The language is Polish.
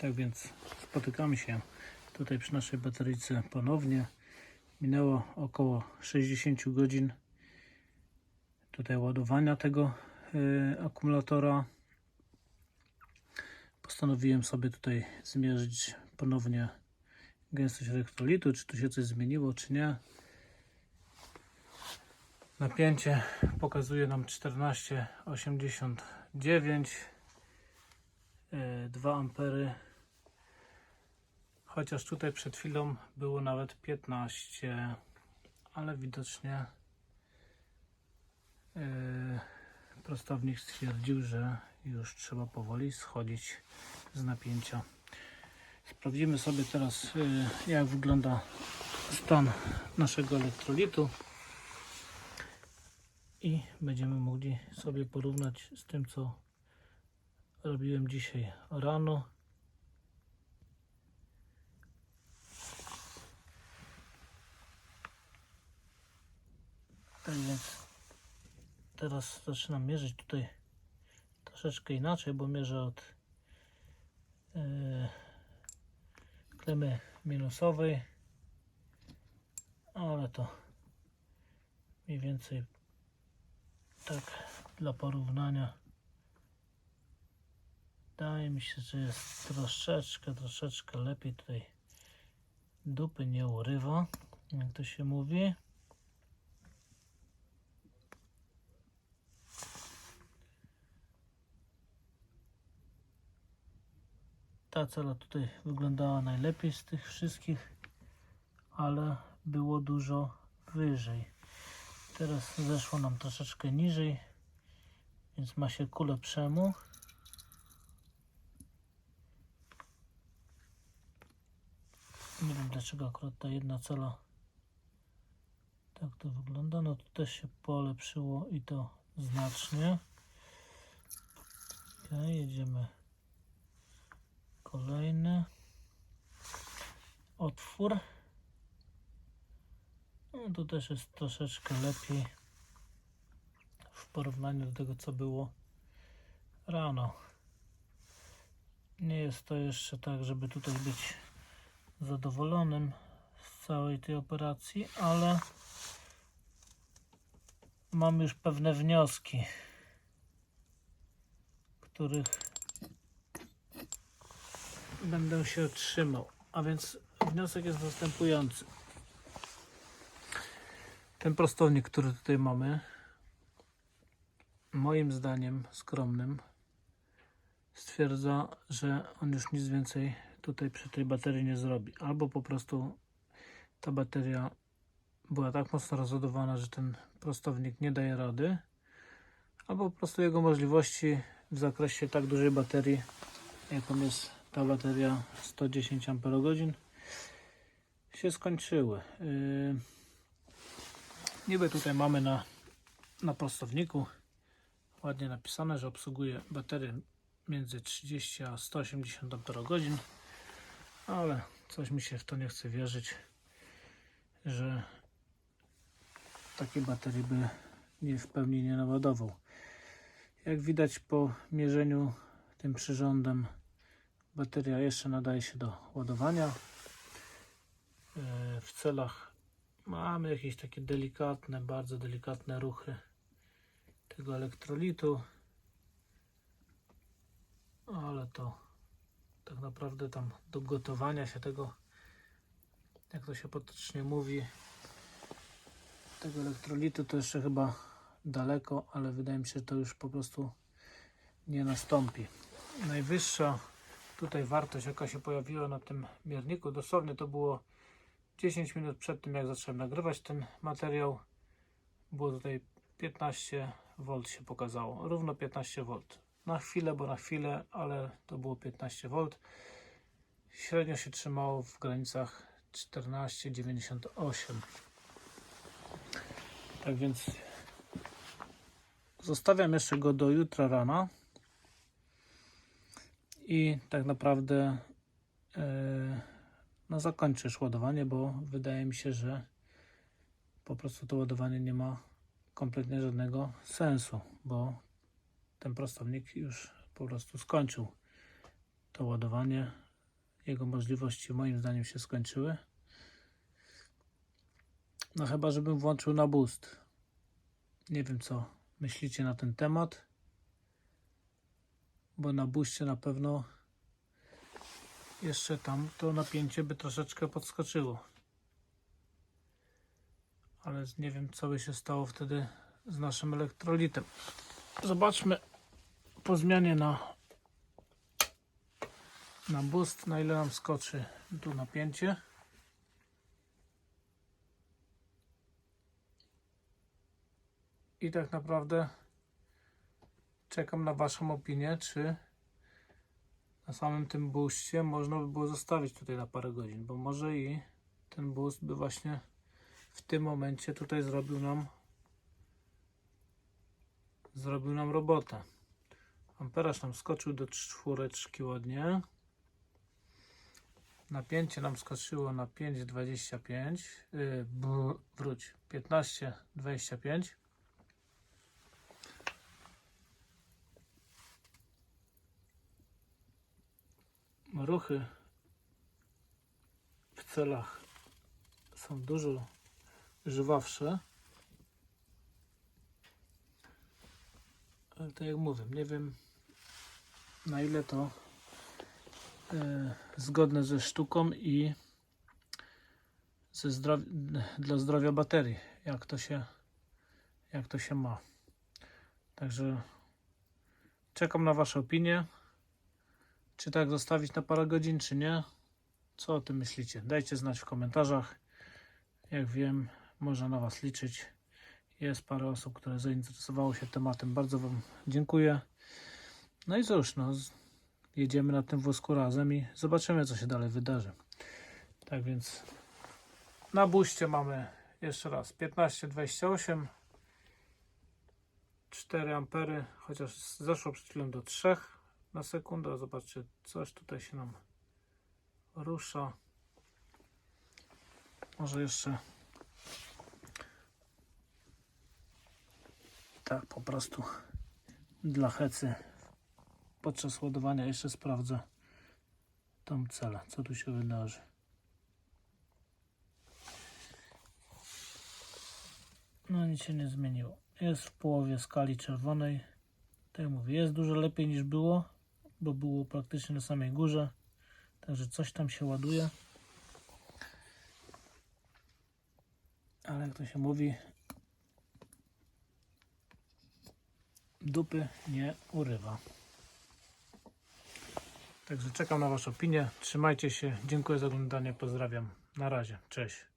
Tak więc spotykamy się tutaj przy naszej bateryjce ponownie. Minęło około 60 godzin tutaj ładowania tego y, akumulatora. Postanowiłem sobie tutaj zmierzyć ponownie gęstość elektrolitu, czy tu się coś zmieniło, czy nie. Napięcie pokazuje nam 14,89 y, 2 ampery chociaż tutaj przed chwilą było nawet 15 ale widocznie yy, prostownik stwierdził, że już trzeba powoli schodzić z napięcia. Sprawdzimy sobie teraz yy, jak wygląda stan naszego elektrolitu i będziemy mogli sobie porównać z tym co robiłem dzisiaj rano Więc teraz zaczynam mierzyć tutaj troszeczkę inaczej, bo mierzę od yy, klemy minusowej, ale to mniej więcej tak dla porównania. Wydaje mi się, że jest troszeczkę, troszeczkę lepiej tutaj dupy nie urywa, jak to się mówi. Ta cela tutaj wyglądała najlepiej z tych wszystkich, ale było dużo wyżej. Teraz zeszło nam troszeczkę niżej, więc ma się kulę przemu. Nie wiem dlaczego akurat ta jedna cela tak to wygląda. No tu też się polepszyło i to znacznie. Ok, jedziemy kolejny otwór. No to też jest troszeczkę lepiej w porównaniu do tego, co było rano. Nie jest to jeszcze tak, żeby tutaj być zadowolonym z całej tej operacji, ale mam już pewne wnioski, których będę się trzymał. A więc wniosek jest następujący. Ten prostownik, który tutaj mamy, moim zdaniem skromnym, stwierdza, że on już nic więcej tutaj przy tej baterii nie zrobi. Albo po prostu ta bateria była tak mocno rozładowana, że ten prostownik nie daje rady, albo po prostu jego możliwości w zakresie tak dużej baterii, jaką jest ta bateria 110 Ah się skończyły. Yy, niby tutaj mamy na, na prostowniku ładnie napisane, że obsługuje baterię między 30 a 180 Ah, ale coś mi się w to nie chce wierzyć, że takiej baterii by nie w pełni nie naładował. Jak widać po mierzeniu tym przyrządem Bateria jeszcze nadaje się do ładowania. E, W celach mamy jakieś takie delikatne, bardzo delikatne ruchy tego elektrolitu, ale to tak naprawdę tam do gotowania się tego, jak to się potocznie mówi, tego elektrolitu to jeszcze chyba daleko, ale wydaje mi się, że to już po prostu nie nastąpi. Najwyższa tutaj wartość jaka się pojawiła na tym mierniku. Dosłownie to było 10 minut przed tym jak zacząłem nagrywać ten materiał. Było tutaj 15 V się pokazało. Równo 15 V na chwilę, bo na chwilę, ale to było 15 V średnio się trzymało w granicach 14,98 tak więc zostawiam jeszcze go do jutra rana i tak naprawdę e, no zakończę już ładowanie, bo wydaje mi się, że po prostu to ładowanie nie ma kompletnie żadnego sensu, bo ten prostownik już po prostu skończył to ładowanie jego możliwości moim zdaniem się skończyły. No chyba, żebym włączył na boost. Nie wiem, co myślicie na ten temat. Bo na boostie na pewno jeszcze tam to napięcie by troszeczkę podskoczyło. Ale nie wiem, co by się stało wtedy z naszym elektrolitem. Zobaczmy po zmianie na, na boost, na ile nam skoczy tu napięcie. I tak naprawdę czekam na Waszą opinię, czy na samym tym boostie można by było zostawić tutaj na parę godzin, bo może i ten boost by właśnie w tym momencie tutaj zrobił nam zrobił nam robotę. Amperaż nam skoczył do czwóreczki ładnie. Napięcie nam skoczyło na 5,25 yy, wróć 15,25 ruchy w celach są dużo żywawsze. Ale tak jak mówię, nie wiem na ile to e, zgodne ze sztuką i ze zdrowi- dla zdrowia baterii, jak to się jak to się ma. Także czekam na Wasze opinie. Czy tak zostawić na parę godzin, czy nie? Co o tym myślicie? Dajcie znać w komentarzach. Jak wiem, można na Was liczyć. Jest parę osób, które zainteresowało się tematem. Bardzo Wam dziękuję. No i cóż, no, jedziemy na tym wózku razem i zobaczymy, co się dalej wydarzy. Tak więc na buście mamy jeszcze raz 15,28 4 ampery, chociaż zeszło przed chwilą do 3 na sekundę. Zobaczcie, coś tutaj się nam rusza. Może jeszcze tak po prostu dla hecy podczas ładowania jeszcze sprawdzę tą celę, co tu się wydarzy. No nic się nie zmieniło. Jest w połowie skali czerwonej. Tak jak mówię, jest dużo lepiej niż było, bo było praktycznie na samej górze. Także coś tam się ładuje. Ale jak to się mówi, dupy nie urywa. Także czekam na Waszą opinię. Trzymajcie się. Dziękuję za oglądanie. Pozdrawiam. Na razie. Cześć.